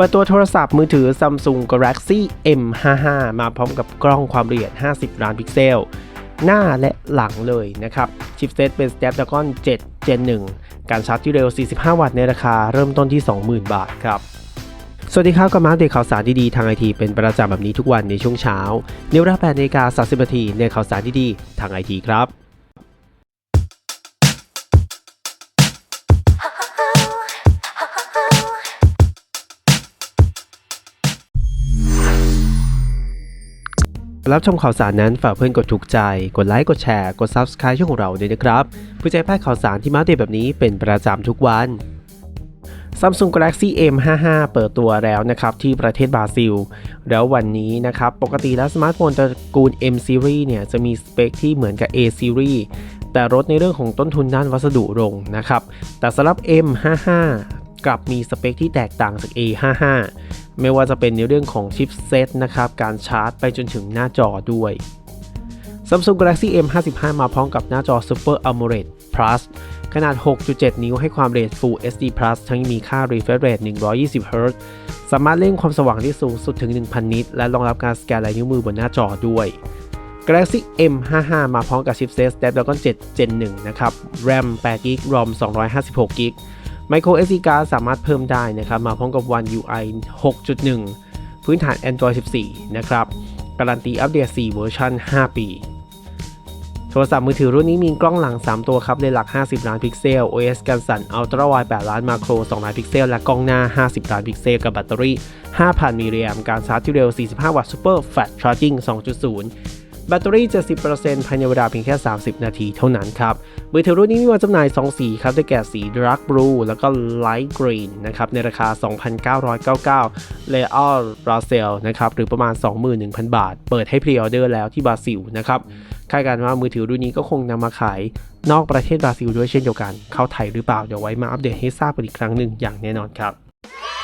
เปิดตัวโทรศัพท์มือถือ Samsung Galaxy M55 มาพร้อมกับกล้องความละเอียด 50 ล้านพิกเซล หน้าและหลังเลยนะครับ ชิปเซตเป็น Snapdragon 7 Gen 1 การชาร์จที่เร็ว 45 วัตต์ในราคาเริ่มต้นที่ 20,000 บาทครับสวัสดีครับกับมาเดตข่าวสารดีๆทางไอทีเป็นประจำแบบนี้ทุกวันในช่วงเช้าในเวลา8นาฬิกา30นาทีในข่าวสารดีๆทางไอทีครับ รับชมข่าวสารนั้นฝากเพื่อนกดถูกใจ กดไลค์ กดแชร์ กด Subscribe ช่องของเราด้วยนะครับเพื่อจะให้พลาดข่าวสารที่มาเดตแบบนี้เป็นประจำทุกวัน Samsung Galaxy M55 เปิดตัวแล้วนะครับที่ประเทศบราซิล แล้ววันนี้นะครับปกติแล้วสมาร์ทโฟนตระกูล M Series เนี่ยจะมีสเปคที่เหมือนกับ A Series แต่ลดในเรื่องของต้นทุนด้านวัสดุลงนะครับ แต่สำหรับ M55 กลับมีสเปคที่แตกต่างจาก A55 ไม่ว่าจะเป็นในเรื่องของชิปเซตนะครับ การชาร์จไปจนถึงหน้าจอด้วย Samsung Galaxy M55 มาพร้อมกับหน้าจอ Super AMOLED Plus ขนาด 6.7 นิ้วให้ความเร็ว Full HD Plus ทั้งมีค่า refresh rate 120 Hz สามารถเล่นความสว่างที่สูงสุดถึง 1,000 นิต และรองรับการสแกนลายนิ้วมือบนหน้าจอด้วย Galaxy M55 มาพร้อมกับชิปเซต Snapdragon 7 Gen 1 นะครับ RAM 8 GB ROM 256 GB Micro SD card สามารถเพิ่มได้นะครับ มาพร้อมกับ One UI 6.1 พื้นฐาน Android 14 นะครับ การันตีอัปเดต 4 เวอร์ชัน5 ปี โทรศัพท์มือถือรุ่นนี้มีกล้องหลัง 3 ตัวครับเลนหลัก 50 ล้านพิกเซล OS กันสั่น Ultra Wide 8 ล้านมาโคร 2 ล้านพิกเซล และกล้องหน้า 50 ล้านพิกเซล กับแบตเตอรี่ 5,000 มิลลิแอมป์ การชาร์จที่เร็ว 45 วัตต์ Super Fast Charging 2.0 แบตเตอรี่ 70%ภายในเวลาเพียงแค่ 30 นาทีเท่านั้นครับมือถือรุ่นนี้มีวางจำหน่าย 2 สีครับ ได้แก่สี Dark Blue แล้วก็ Light Green นะครับ ในราคา 2,999 Real Brazil นะครับ หรือประมาณ 21,000 บาท เปิดให้พรีออเดอร์แล้วที่บราซิลนะครับคาดการณ์ว่ามือถือรุ่นนี้ก็คงนำมาขายนอกประเทศบราซิลด้วยเช่นเดียวกัน เข้าไทยหรือเปล่า เดี๋ยวไว้มาอัปเดตให้ทราบกันอีกครั้งหนึ่งอย่างแน่นอนครับ